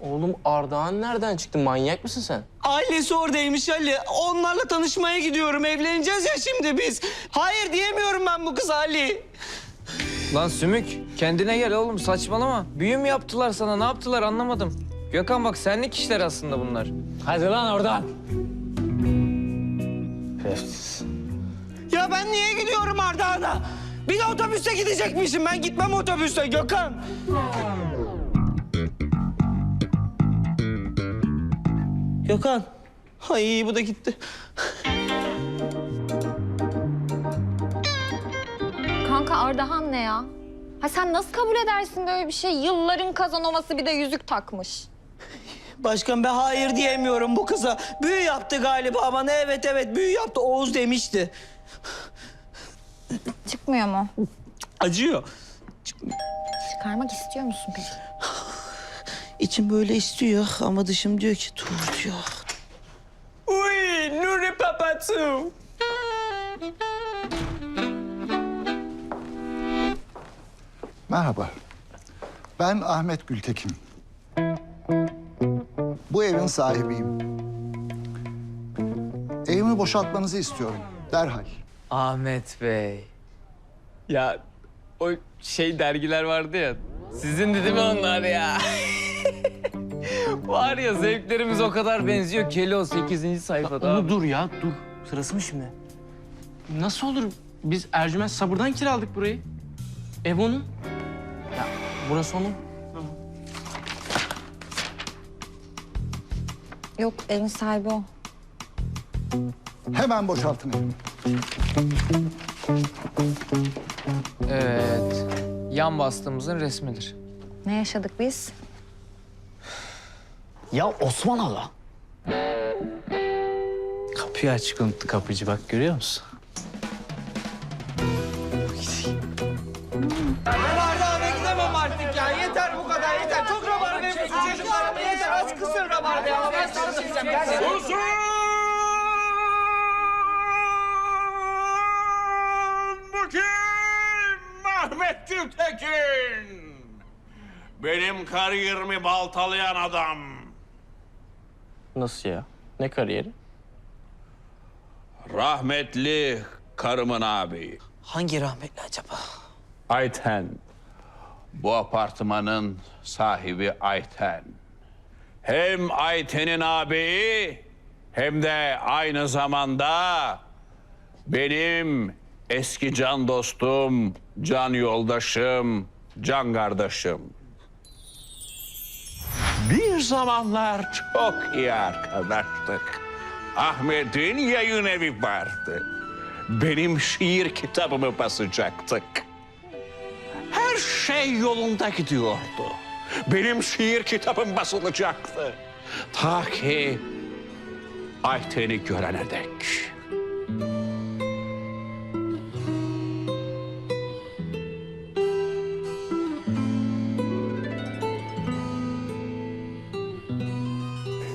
Oğlum Ardahan nereden çıktı? Manyak mısın sen? Ailesi oradaymış Ali. Onlarla tanışmaya gidiyorum. Evleneceğiz ya şimdi biz. Hayır diyemiyorum ben bu kıza Ali. Lan Sümük kendine gel oğlum saçmalama. Büyü mü yaptılar sana ne yaptılar anlamadım. Gökhan bak senlik işler aslında bunlar. Hadi lan oradan. Ya ben niye gidiyorum Ardahan'a? Bir de otobüste gidecekmişim. Ben gitmem otobüste Gökhan. Gökhan. Ay bu da gitti. Kanka Ardahan ne ya? Ha sen nasıl kabul edersin böyle bir şey? Yılların kazanovası bir de yüzük takmış. Başkan ben hayır diyemiyorum bu kıza. Büyü yaptı galiba bana. Evet evet büyü yaptı. Oğuz demişti. Çıkmıyor mu? Acıyor. Çıkarmak istiyor musun peki? İçim böyle istiyor ama dışım diyor ki dur diyor. Uy Nuri Papatsu. Merhaba. Ben Ahmet Gültekin. Bu evin sahibiyim. Evimi boşaltmanızı istiyorum. Derhal. Ahmet Bey. Ya o şey dergiler vardı ya. Sizin de değil mi onlar ya? Var ya zevklerimiz o kadar benziyor. Kelo 8. sayfada. Onu abi. dur ya dur. Sırası mı şimdi? Nasıl olur? Biz Ercüment Sabır'dan kiraladık burayı. Ev onun. Ya burası onun. Yok evin sahibi o. Hemen boşaltın evimi. Evet. Yan bastığımızın resmidir. Ne yaşadık biz? Ya Osman Ağa. Kapıyı açık unuttu kapıcı bak görüyor musun? Ben Ardahan'a gidemem artık ya. Yeter bu kadar yeter. Çok rabarba yapıyorsun çocuklarıma. Yeter az kısın rabarba ama ben sana gerçekten. Bu kim? Ahmet Gültekin. Benim kariyerimi baltalayan adam. Nasıl ya? Ne kariyeri? Rahmetli karımın abi. Hangi rahmetli acaba? Ayten. Bu apartmanın sahibi Ayten. Hem Ayten'in abi hem de aynı zamanda benim eski can dostum, can yoldaşım, can kardeşim. Bir zamanlar çok iyi arkadaştık. Ahmet'in yayın evi vardı. Benim şiir kitabımı basacaktık. Her şey yolunda gidiyordu. Benim şiir kitabım basılacaktı. Ta ki Ayten'i görene dek.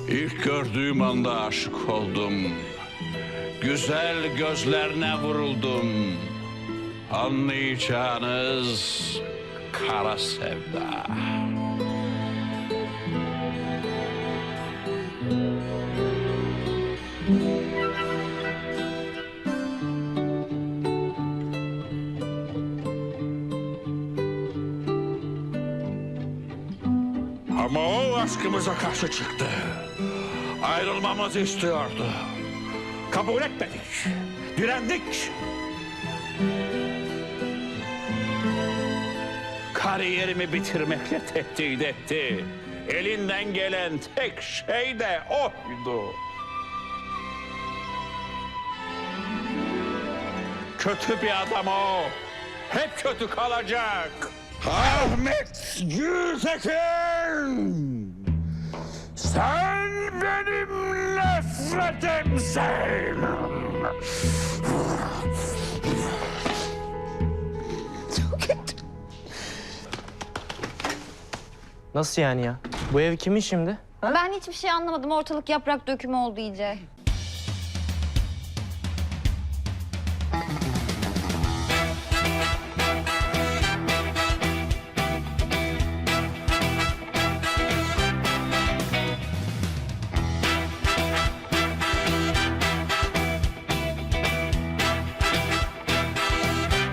İlk gördüğüm anda aşık oldum. Güzel gözlerine vuruldum. Anlayacağınız kara sevda. Ama o aşkımıza karşı çıktı. Ayrılmamızı istiyordu. Kabul etmedik. Direndik. Kariyerimi bitirmekle tehdit etti. Elinden gelen tek şey de oydu. Kötü bir adam o. Hep kötü kalacak. Ahmet Gültekin! Sen benim nefretimsin. Nasıl yani ya? Bu ev kimin şimdi? Ha? Ben hiçbir şey anlamadım. Ortalık yaprak dökümü oldu iyice.